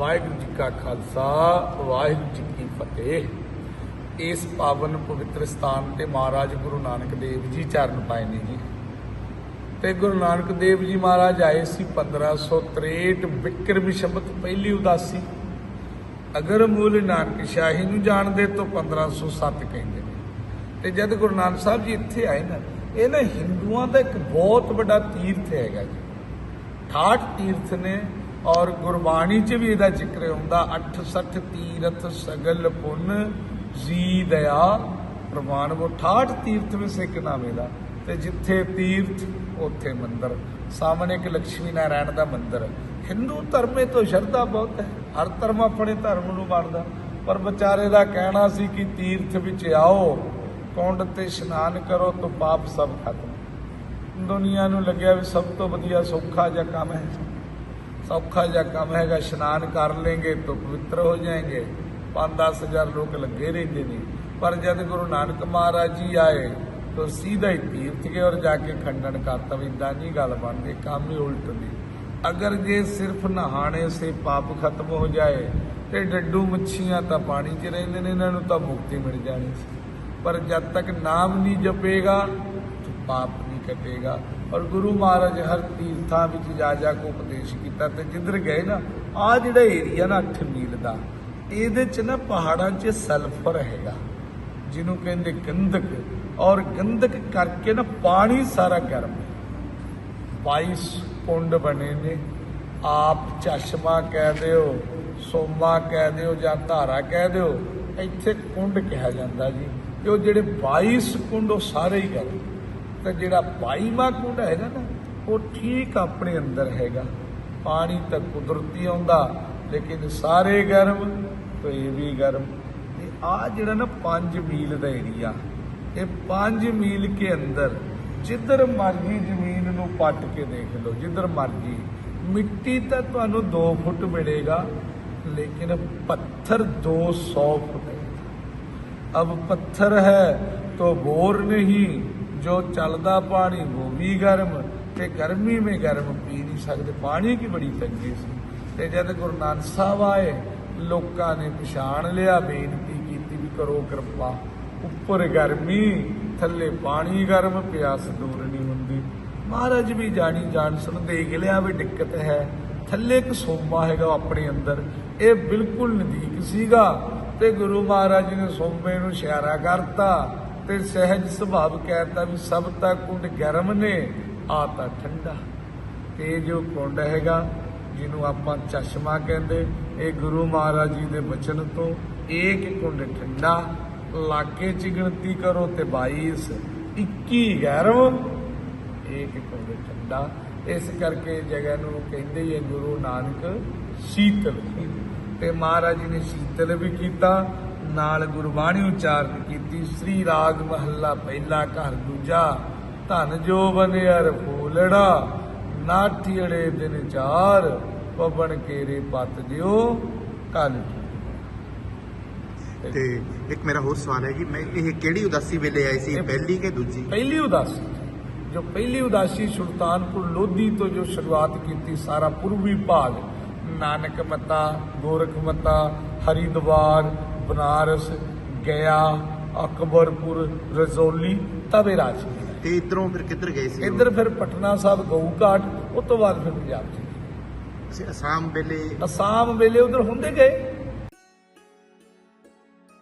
ਵਾਹਿਗੁਰੂ ਜੀ ਕਾ ਖਾਲਸਾ, ਵਾਹਿਗੁਰੂ ਜੀ ਕੀ ਫਤਿਹ। ਇਸ ਪਾਵਨ ਪਵਿੱਤਰ ਸਥਾਨ ਤੇ ਮਹਾਰਾਜ ਗੁਰੂ ਨਾਨਕ ਦੇਵ ਜੀ ਚਰਨ ਪਾਏ ਨੇ ਜੀ। ਤੇ ਗੁਰੂ ਨਾਨਕ ਦੇਵ ਜੀ ਮਹਾਰਾਜ ਆਏ ਸੀ 1563 ਵਿਕਰਮੀ ਸ਼ਬਦ ਪਹਿਲੀ ਉਦਾਸੀ। ਅਗਰ ਮੂਲ ਨਾਨਕ ਸ਼ਾਹੀ ਨੂੰ ਜਾਣਦੇ ਤਾਂ 1507 ਕਹਿੰਦੇ ਨੇ। ਤੇ ਜਦ ਗੁਰੂ ਨਾਨਕ ਸਾਹਿਬ ਜੀ ਇੱਥੇ ਆਏ ਨਾ, ਇਹ ਨਾ ਹਿੰਦੂਆਂ ਦਾ ਇੱਕ ਬਹੁਤ ਵੱਡਾ ਤੀਰਥ ਹੈਗਾ ਜੀ। 68 ਤੀਰਥ ਨੇ ਔਰ ਗੁਰਬਾਣੀ 'ਚ ਵੀ ਇਹਦਾ ਜ਼ਿਕਰ ਹੁੰਦਾ 68 ਤੀਰਥ ਸਗਲ ਪੁੰਨ, ਜੀ ਦਇਆ ਪ੍ਰਮਾਣ ਉਹ 68 ਤੀਰਥ ਵਿੱਚ ਸਿੱਖ ਨਾਮੇ ਦਾ। ਤੇ ਜਿੱਥੇ ਤੀਰਥ, ਉੱਥੇ ਮੰਦਰ। ਸਾਹਮਣੇ ਇੱਕ ਲక్ష్ਮੀ ਨਾਰਾਇਣ ਦਾ ਮੰਦਰ ਹਿੰਦੂ ਧਰਮੇ ਤੋਂ ਸ਼ਰਧਾ ਬਹੁਤ ਹੈ। ਹਰ ਧਰਮ ਆਪਣੇ ਧਰਮ ਨੂੰ ਮੰਨਦਾ। ਪਰ ਵਿਚਾਰੇ ਦਾ ਕਹਿਣਾ ਸੀ ਕਿ ਤੀਰਥ ਵਿੱਚ ਆਓ, ਕੁੰਡ ਤੇ ਇਸ਼ਨਾਨ ਕਰੋ ਤਾਂ ਪਾਪ ਸਭ ਖਤਮ। ਦੁਨੀਆ ਨੂੰ ਲੱਗਿਆ ਵੀ ਸਭ ਤੋਂ ਵਧੀਆ ਸੌਖਾ ਜਿਹਾ ਕੰਮ ਹੈ। ਸੌਖਾ ਜਿਹਾ ਕੰਮ ਹੈਗਾ, ਇਸ਼ਨਾਨ ਕਰ ਲੇਂਗੇ ਤਾਂ ਪਵਿੱਤਰ ਹੋ ਜਾਏਗੇ। 5-10 ਹਜ਼ਾਰ ਲੋਕ ਲੱਗੇ ਰਹਿੰਦੇ ਨੇ। ਪਰ ਜਦ ਗੁਰੂ ਨਾਨਕ ਮਹਾਰਾਜ ਜੀ ਆਏ, ਤਾਂ ਸਿੱਧਾ ਹੀ ਤੀਰਥ ਗਏ ਔਰ ਜਾ ਕੇ ਖੰਡਨ ਕਰਤਾ ਵੀ ਏਦਾਂ ਨਹੀਂ ਗੱਲ ਬਣਦੀ, ਕੰਮ ਹੀ ਉਲਟ ਦੀ ਅਗਰ ਜੇ ਸਿਰਫ ਨਹਾਣੇ ਸੇ ਪਾਪ ਖਤਮ ਹੋ ਜਾਏ ਤੇ ਡੱਡੂ ਮੱਛੀਆਂ ਤਾਂ ਪਾਣੀ 'ਚ ਰਹਿੰਦੇ ਨੇ, ਇਹਨਾਂ ਨੂੰ ਤਾਂ ਮੁਕਤੀ ਮਿਲ ਜਾਣੀ ਸੀ। ਪਰ ਜਦ ਤੱਕ ਨਾਮ ਨਹੀਂ ਜਪੇਗਾ, ਤਾਂ ਪਾਪ ਨਹੀਂ ਕਟੇਗਾ ਔਰ ਗੁਰੂ ਮਹਾਰਾਜ ਹਰ ਤੀਰਥਾਂ ਵਿੱਚ ਜਾ ਜਾ ਕੇ ਉਪਦੇਸ਼ ਕੀਤਾ ਤੇ ਜਿੱਧਰ ਗਏ ਨਾ ਆ ਜਿਹੜਾ ਏਰੀਆ ਨਾ 8 ਮੀਲ ਦਾ, ਇਹਦੇ ਚ ਨਾ ਪਹਾੜਾਂ 'ਚ ਸਲਫਰ ਹੈਗਾ ਜਿਹਨੂੰ ਕਹਿੰਦੇ ਗੰਧਕ, ਔਰ ਗੰਧਕ ਕਰਕੇ ਨਾ ਪਾਣੀ ਸਾਰਾ ਗਰਮ ਹੈ। 22 ਕੁੰਡ ਬਣੇ ਨੇ, ਆਪ ਚਸ਼ਮਾ ਕਹਿ ਦਿਓ, ਸੋਮਾ ਕਹਿ ਦਿਓ ਜਾਂ ਧਾਰਾ ਕਹਿ ਦਿਓ, ਇੱਥੇ ਕੁੰਡ ਕਿਹਾ ਜਾਂਦਾ ਜੀ। ਕਿ ਉਹ ਜਿਹੜੇ 22 ਕੁੰਡ, ਉਹ ਸਾਰੇ ਹੀ ਗਰਮ ਤੇ ਜਿਹੜਾ 22ਵਾਂ ਕੁੰਡ ਹੈਗਾ ਨਾ ਉਹ ਠੀਕ ਆਪਣੇ ਅੰਦਰ ਹੈਗਾ ਪਾਣੀ ਤਾਂ ਕੁਦਰਤੀ ਆਉਂਦਾ ਲੇਕਿਨ ਸਾਰੇ ਗਰਮ ਤੇ ਇਹ ਵੀ ਗਰਮ ਤੇ ਆ ਜਿਹੜਾ ਨਾ 5 ਮੀਲ ਦਾ ਏਰੀਆ ਇਹ 5 ਮੀਲ ਕੇ ਅੰਦਰ ਜਿੱਧਰ ਮਰਜੀ ਜ਼ਮੀਨ ਨੂੰ ਪੱਟ ਕੇ ਦੇਖ ਲਓ ਜਿੱਧਰ ਮਰਜੀ ਮਿੱਟੀ ਤਾਂ ਤੁਹਾਨੂੰ 2 ਫੁੱਟ ਮਿਲੇਗਾ ਲੇਕਿਨ ਪੱਥਰ 200 फुट है अब पत्थर है तो बोर नहीं जो चलदा पानी वो भी गर्म ਤੇ ਗਰਮੀ ਮੇ ਗਰਮ ਪੀ ਨਹੀਂ ਸਕਦੇ ਪਾਣੀ ਕੀ ਬੜੀ ਤੰਗੀ ਸੀ ਤੇ ਜਦ ਗੁਰੂ ਨਾਨਕ ਸਾਹਿਬ ਆਏ ਲੋਕਾਂ ਨੇ ਪਛਾਣ ਲਿਆ ਬੇਨਤੀ ਕੀਤੀ ਵੀ ਕਰੋ ਕਿਰਪਾ ਉੱਪਰ ਗਰਮੀ ਥੱਲੇ ਪਾਣੀ ਗਰਮ ਪਿਆਸ ਦੂਰ ਨਹੀਂ ਹੁੰਦੀ ਮਹਾਰਾਜ ਵੀ ਜਾਣੀ ਜਾਣ ਸੁਣ ਦੇਖ ਲਿਆ ਵੀ ਦਿੱਕਤ ਹੈ ਥੱਲੇ ਇੱਕ ਸੋਮਾ ਹੈਗਾ ਉਹ ਆਪਣੇ ਅੰਦਰ ਇਹ ਬਿਲਕੁਲ ਨਜ਼ਦੀਕ ਸੀਗਾ ਤੇ ਗੁਰੂ ਮਹਾਰਾਜ ਜੀ ਨੇ ਸੋਮੇ ਨੂੰ ਇਸ਼ਾਰਾ ਕਰਤਾ ਤੇ ਸਹਿਜ ਸੁਭਾਵ ਕਹਿਤਾ ਵੀ ਸਭ ਤਾਂ ਕੁੰਡ ਗਰਮ ਨੇ, ਆ ਤਾਂ ਠੰਡਾ। ਤੇ ਇਹ ਜੋ ਕੁੰਡ ਹੈਗਾ, ਜਿਹਨੂੰ ਆਪਾਂ ਚਸ਼ਮਾ ਕਹਿੰਦੇ, ਇਹ ਗੁਰੂ ਮਹਾਰਾਜ ਜੀ ਦੇ ਬਚਨ ਤੋਂ ਏਕ ਕੁੰਡ ਠੰਡਾ, ਲਾਗੇ ਚ ਗਿਣਤੀ ਕਰੋ ਤੇ 22 21 ਗਰਮ, ਏਕ ਕੁੰਡ ਠੰਡਾ। ਇਸ ਕਰਕੇ ਜਗ੍ਹਾ ਨੂੰ ਕਹਿੰਦੇ ਹੀ ਹੈ ਗੁਰੂ ਨਾਨਕ ਸ਼ੀਤਲ। ਤੇ ਮਹਾਰਾਜ ਜੀ ਨੇ ਸ਼ੀਤਲ ਵੀ ਕੀਤਾ ਨਾਲ ਗੁਰਬਾਣੀ ਉਚਾਰਨ ਕੀਤੀ ਸ੍ਰੀ ਰਾਗ ਮਹੱਲਾ ਪਹਿਲਾ ਘਰ ਦੂਜਾ ਧਨ ਜੋ ਬਨਿਆਰ ਫੂਲੜਾ ਨਾਠੀੜੇ ਦਿਨ ਚਾਰ ਪਵਨ ਕੇਰੇ ਪਤ ਦਿਓ ਕੱਲ ਤੇ ਇੱਕ ਮੇਰਾ ਹੋਰ ਸਵਾਲ ਹੈ ਜੀ ਮੈਂ ਇਹ ਕਿਹੜੀ ਉਦਾਸੀ ਵੇਲੇ ਆਏ ਸੀ ਪਹਿਲੀ ਕਿ ਦੂਜੀ? ਪਹਿਲੀ ਉਦਾਸੀ ਜੋ ਪਹਿਲੀ ਉਦਾਸੀ ਸੁਲਤਾਨਪੁਰ ਲੋਧੀ ਤੋਂ ਜੋ ਸ਼ੁਰੂਆਤ ਕੀਤੀ ਸਾਰਾ ਪੂਰਬੀ ਭਾਗ ਨਾਨਕ ਮਤਾ ਗੋਰਖ ਮਤਾ ਹਰਿਦੁਆਰ ਬਨਾਰਸ ਗਿਆ ਅਕਬਰਪੁਰ ਰਜ਼ੌਲੀ ਤਵੇ ਰਾਜ। ਤੇ ਇਧਰੋਂ ਫਿਰ ਕਿੱਧਰ ਗਏ ਸੀ? ਇੱਧਰ ਫਿਰ ਪਟਨਾ ਸਾਹਿਬ ਗਊ ਘਾਟ ਉਸ ਤੋਂ ਬਾਅਦ ਫਿਰ ਪੰਜਾਬ। ਚ ਅਸੀਂ ਅਸਾਮ ਵੇਲੇ? ਅਸਾਮ ਵੇਲੇ ਉਧਰ ਹੁੰਦੇ ਗਏ।